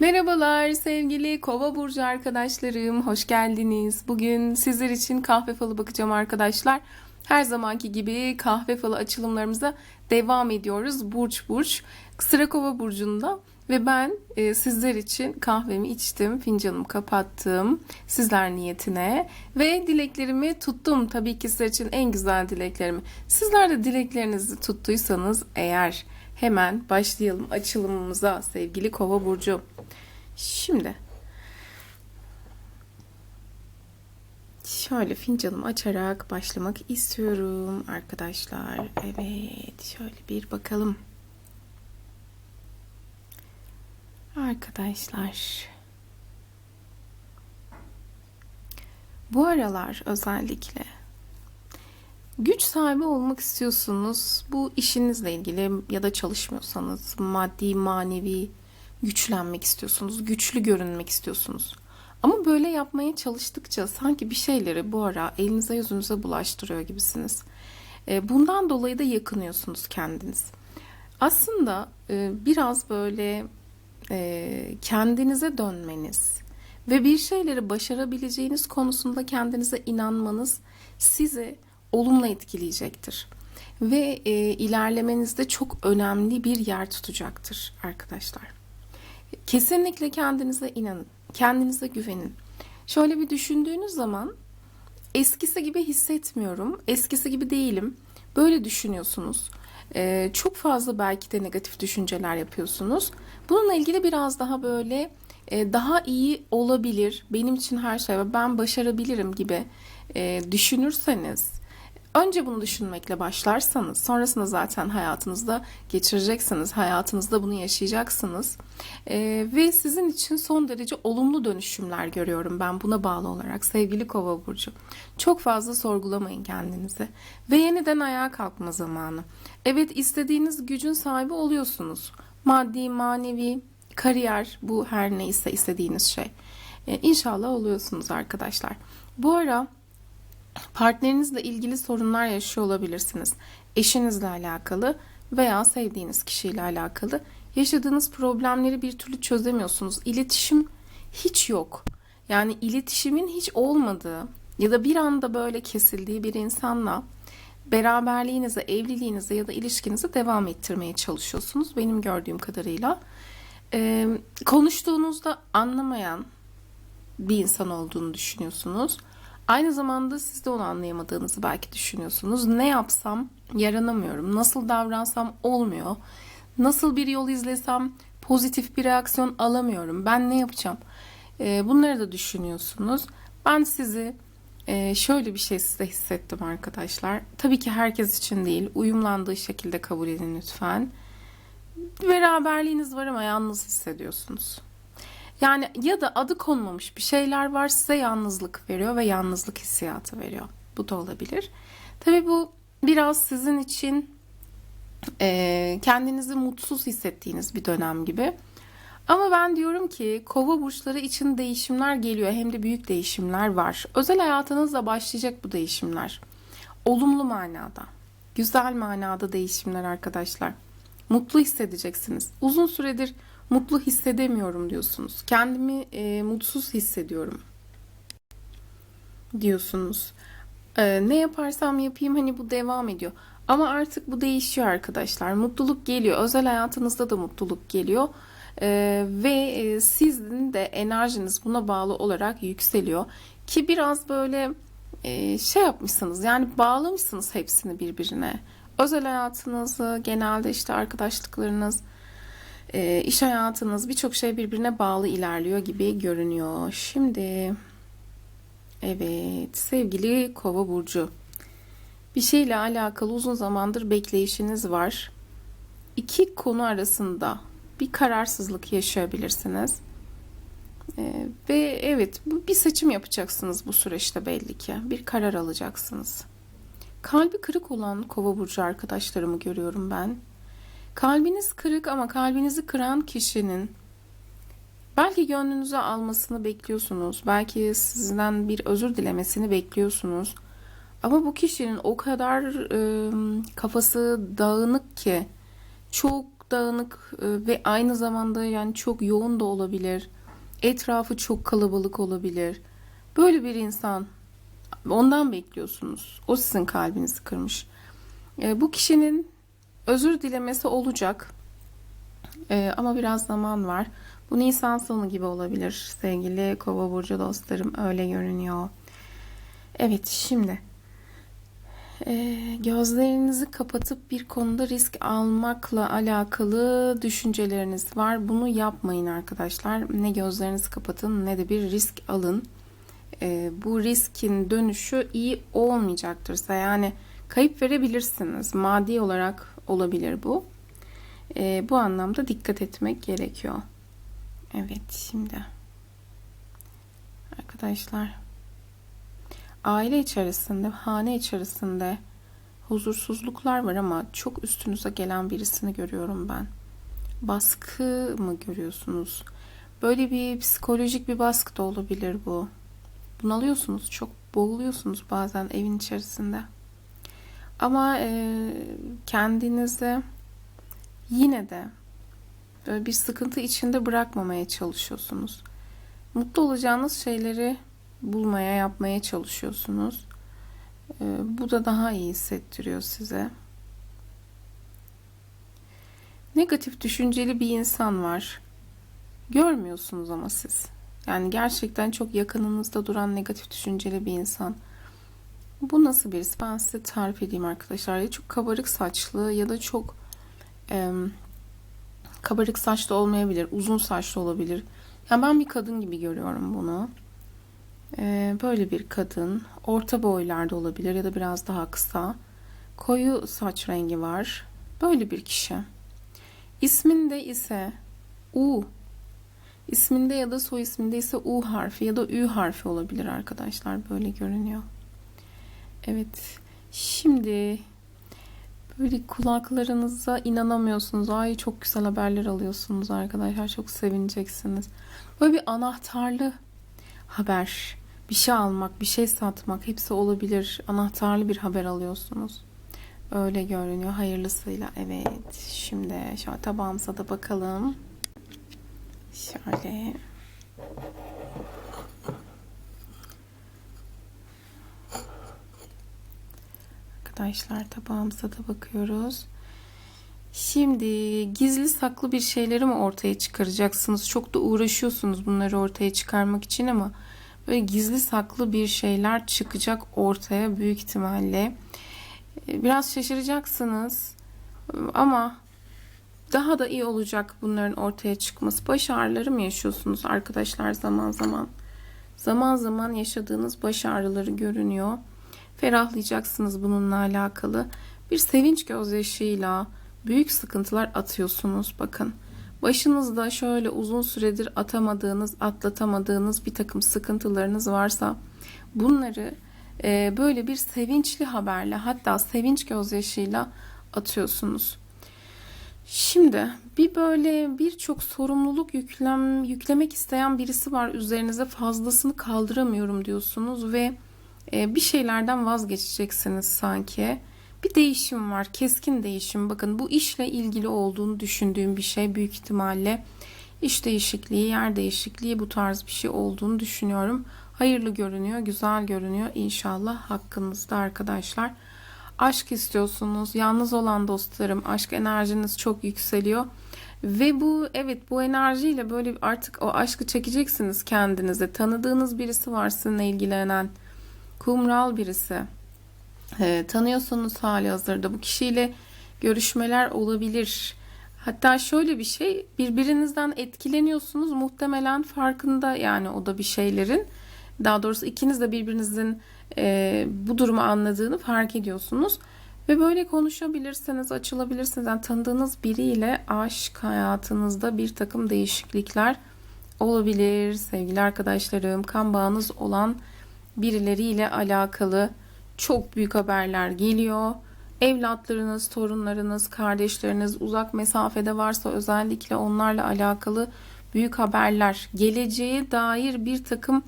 Merhabalar sevgili Kova burcu arkadaşlarım, hoş geldiniz. Bugün sizler için kahve falı bakacağım arkadaşlar. Her zamanki gibi kahve falı açılımlarımıza devam ediyoruz burç burç. Sıra Kova burcunda ve ben e, sizler için kahvemi içtim, fincanımı kapattım sizler niyetine ve dileklerimi tuttum. Tabii ki sizler için en güzel dileklerimi. Sizler de dileklerinizi tuttuysanız eğer hemen başlayalım açılımımıza sevgili Kova burcu. Şimdi şöyle fincanımı açarak başlamak istiyorum arkadaşlar. Evet, şöyle bir bakalım. Arkadaşlar. Bu aralar özellikle güç sahibi olmak istiyorsunuz. Bu işinizle ilgili ya da çalışmıyorsanız maddi, manevi güçlenmek istiyorsunuz, güçlü görünmek istiyorsunuz. Ama böyle yapmaya çalıştıkça sanki bir şeyleri bu ara elinize yüzünüze bulaştırıyor gibisiniz. E, Bundan dolayı da yakınıyorsunuz kendiniz. Aslında e, biraz böyle e, kendinize dönmeniz ve bir şeyleri başarabileceğiniz konusunda kendinize inanmanız sizi olumlu etkileyecektir. Ve ilerlemenizde çok önemli bir yer tutacaktır arkadaşlar. Kesinlikle kendinize inanın. Kendinize güvenin. Şöyle bir düşündüğünüz zaman eskisi gibi hissetmiyorum. Eskisi gibi değilim. Böyle düşünüyorsunuz. Ee, çok fazla belki de negatif düşünceler yapıyorsunuz. Bununla ilgili biraz daha böyle e, daha iyi olabilir. Benim için her şey ben başarabilirim gibi e, düşünürseniz Önce bunu düşünmekle başlarsanız, sonrasında zaten hayatınızda geçireceksiniz, hayatınızda bunu yaşayacaksınız. Ee, ve sizin için son derece olumlu dönüşümler görüyorum ben buna bağlı olarak sevgili Kova burcu. Çok fazla sorgulamayın kendinizi ve yeniden ayağa kalkma zamanı. Evet istediğiniz gücün sahibi oluyorsunuz. Maddi, manevi, kariyer bu her neyse istediğiniz şey. Ee, inşallah oluyorsunuz arkadaşlar. Bu ara Partnerinizle ilgili sorunlar yaşıyor olabilirsiniz. Eşinizle alakalı veya sevdiğiniz kişiyle alakalı yaşadığınız problemleri bir türlü çözemiyorsunuz. İletişim hiç yok. Yani iletişimin hiç olmadığı ya da bir anda böyle kesildiği bir insanla beraberliğinize, evliliğinize ya da ilişkinize devam ettirmeye çalışıyorsunuz. Benim gördüğüm kadarıyla. Ee, konuştuğunuzda anlamayan bir insan olduğunu düşünüyorsunuz. Aynı zamanda siz de onu anlayamadığınızı belki düşünüyorsunuz. Ne yapsam yaranamıyorum. Nasıl davransam olmuyor. Nasıl bir yol izlesem pozitif bir reaksiyon alamıyorum. Ben ne yapacağım? Ee, bunları da düşünüyorsunuz. Ben sizi e, şöyle bir şey size hissettim arkadaşlar. Tabii ki herkes için değil. Uyumlandığı şekilde kabul edin lütfen. Beraberliğiniz var ama yalnız hissediyorsunuz. Yani ya da adı konmamış bir şeyler var size yalnızlık veriyor ve yalnızlık hissiyatı veriyor. Bu da olabilir. Tabii bu biraz sizin için e, kendinizi mutsuz hissettiğiniz bir dönem gibi. Ama ben diyorum ki kova burçları için değişimler geliyor. Hem de büyük değişimler var. Özel hayatınızda başlayacak bu değişimler. Olumlu manada, güzel manada değişimler arkadaşlar. Mutlu hissedeceksiniz. Uzun süredir mutlu hissedemiyorum diyorsunuz. Kendimi e, mutsuz hissediyorum diyorsunuz. E, ne yaparsam yapayım hani bu devam ediyor. Ama artık bu değişiyor arkadaşlar. Mutluluk geliyor. Özel hayatınızda da mutluluk geliyor. E, ve e, sizin de enerjiniz buna bağlı olarak yükseliyor. Ki biraz böyle e, şey yapmışsınız yani bağlamışsınız hepsini birbirine. Özel hayatınızı genelde işte arkadaşlıklarınız e, iş hayatınız birçok şey birbirine bağlı ilerliyor gibi görünüyor. Şimdi evet sevgili kova burcu bir şeyle alakalı uzun zamandır bekleyişiniz var. İki konu arasında bir kararsızlık yaşayabilirsiniz. Ee, ve evet bir seçim yapacaksınız bu süreçte belli ki. Bir karar alacaksınız. Kalbi kırık olan kova burcu arkadaşlarımı görüyorum ben. Kalbiniz kırık ama kalbinizi kıran kişinin belki gönlünüze almasını bekliyorsunuz. Belki sizden bir özür dilemesini bekliyorsunuz. Ama bu kişinin o kadar e, kafası dağınık ki çok dağınık e, ve aynı zamanda yani çok yoğun da olabilir. Etrafı çok kalabalık olabilir. Böyle bir insan ondan bekliyorsunuz. O sizin kalbinizi kırmış. E, bu kişinin özür dilemesi olacak. E, ama biraz zaman var. Bu Nisan sonu gibi olabilir sevgili Kova burcu dostlarım. Öyle görünüyor. Evet şimdi e, gözlerinizi kapatıp bir konuda risk almakla alakalı düşünceleriniz var. Bunu yapmayın arkadaşlar. Ne gözlerinizi kapatın ne de bir risk alın. E, bu riskin dönüşü iyi olmayacaktır. Yani kayıp verebilirsiniz. Maddi olarak olabilir bu. E, bu anlamda dikkat etmek gerekiyor. Evet şimdi arkadaşlar aile içerisinde, hane içerisinde huzursuzluklar var ama çok üstünüze gelen birisini görüyorum ben. Baskı mı görüyorsunuz? Böyle bir psikolojik bir baskı da olabilir bu. Bunalıyorsunuz, çok boğuluyorsunuz bazen evin içerisinde. Ama e, kendinize yine de böyle bir sıkıntı içinde bırakmamaya çalışıyorsunuz. Mutlu olacağınız şeyleri bulmaya, yapmaya çalışıyorsunuz. Ee, bu da daha iyi hissettiriyor size. Negatif düşünceli bir insan var. Görmüyorsunuz ama siz. Yani gerçekten çok yakınınızda duran negatif düşünceli bir insan. Bu nasıl birisi? Ben size tarif edeyim arkadaşlar. Ya çok kabarık saçlı ya da çok e, kabarık saçlı olmayabilir. Uzun saçlı olabilir. Yani ben bir kadın gibi görüyorum bunu. Ee, böyle bir kadın. Orta boylarda olabilir ya da biraz daha kısa. Koyu saç rengi var. Böyle bir kişi. İsminde ise U. İsminde ya da soy isminde ise U harfi ya da Ü harfi olabilir arkadaşlar. Böyle görünüyor. Evet. Şimdi böyle kulaklarınıza inanamıyorsunuz. Ay çok güzel haberler alıyorsunuz arkadaşlar. Çok sevineceksiniz. Böyle bir anahtarlı haber bir şey almak, bir şey satmak hepsi olabilir. Anahtarlı bir haber alıyorsunuz. Öyle görünüyor. Hayırlısıyla. Evet. Şimdi şöyle tabağımıza da bakalım. Şöyle. Arkadaşlar tabağımıza da bakıyoruz. Şimdi gizli saklı bir şeyleri mi ortaya çıkaracaksınız? Çok da uğraşıyorsunuz bunları ortaya çıkarmak için ama böyle gizli saklı bir şeyler çıkacak ortaya büyük ihtimalle. Ee, biraz şaşıracaksınız ama daha da iyi olacak bunların ortaya çıkması. Baş ağrıları mı yaşıyorsunuz arkadaşlar zaman zaman? Zaman zaman yaşadığınız baş ağrıları görünüyor. Ferahlayacaksınız bununla alakalı. Bir sevinç gözyaşıyla büyük sıkıntılar atıyorsunuz bakın. Başınızda şöyle uzun süredir atamadığınız, atlatamadığınız bir takım sıkıntılarınız varsa bunları e, böyle bir sevinçli haberle hatta sevinç gözyaşıyla atıyorsunuz. Şimdi bir böyle birçok sorumluluk yüklem, yüklemek isteyen birisi var üzerinize fazlasını kaldıramıyorum diyorsunuz ve bir şeylerden vazgeçeceksiniz sanki. Bir değişim var, keskin değişim. Bakın bu işle ilgili olduğunu düşündüğüm bir şey büyük ihtimalle iş değişikliği, yer değişikliği bu tarz bir şey olduğunu düşünüyorum. Hayırlı görünüyor, güzel görünüyor inşallah hakkınızda arkadaşlar. Aşk istiyorsunuz, yalnız olan dostlarım, aşk enerjiniz çok yükseliyor. Ve bu evet bu enerjiyle böyle artık o aşkı çekeceksiniz kendinize. Tanıdığınız birisi var sizinle ilgilenen. Kumral birisi e, tanıyorsanız hali hazırda bu kişiyle görüşmeler olabilir. Hatta şöyle bir şey birbirinizden etkileniyorsunuz muhtemelen farkında yani o da bir şeylerin. Daha doğrusu ikiniz de birbirinizin e, bu durumu anladığını fark ediyorsunuz. Ve böyle konuşabilirsiniz, açılabilirsiniz. Yani tanıdığınız biriyle aşk hayatınızda bir takım değişiklikler olabilir. Sevgili arkadaşlarım, kan bağınız olan birileriyle alakalı çok büyük haberler geliyor. Evlatlarınız, torunlarınız, kardeşleriniz uzak mesafede varsa özellikle onlarla alakalı büyük haberler, geleceğe dair bir takım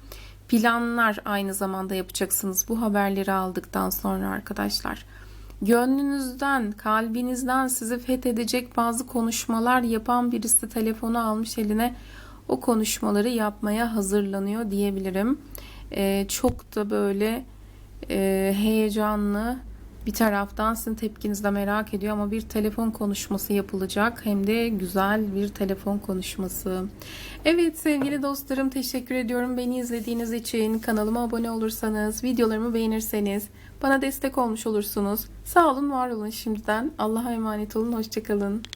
planlar aynı zamanda yapacaksınız bu haberleri aldıktan sonra arkadaşlar. gönlünüzden, kalbinizden sizi fethedecek bazı konuşmalar yapan birisi telefonu almış eline o konuşmaları yapmaya hazırlanıyor diyebilirim. Ee, çok da böyle e, heyecanlı bir taraftan sizin tepkinizi merak ediyor ama bir telefon konuşması yapılacak hem de güzel bir telefon konuşması. Evet sevgili dostlarım teşekkür ediyorum beni izlediğiniz için. Kanalıma abone olursanız, videolarımı beğenirseniz bana destek olmuş olursunuz. Sağ olun, var olun şimdiden. Allah'a emanet olun, hoşçakalın.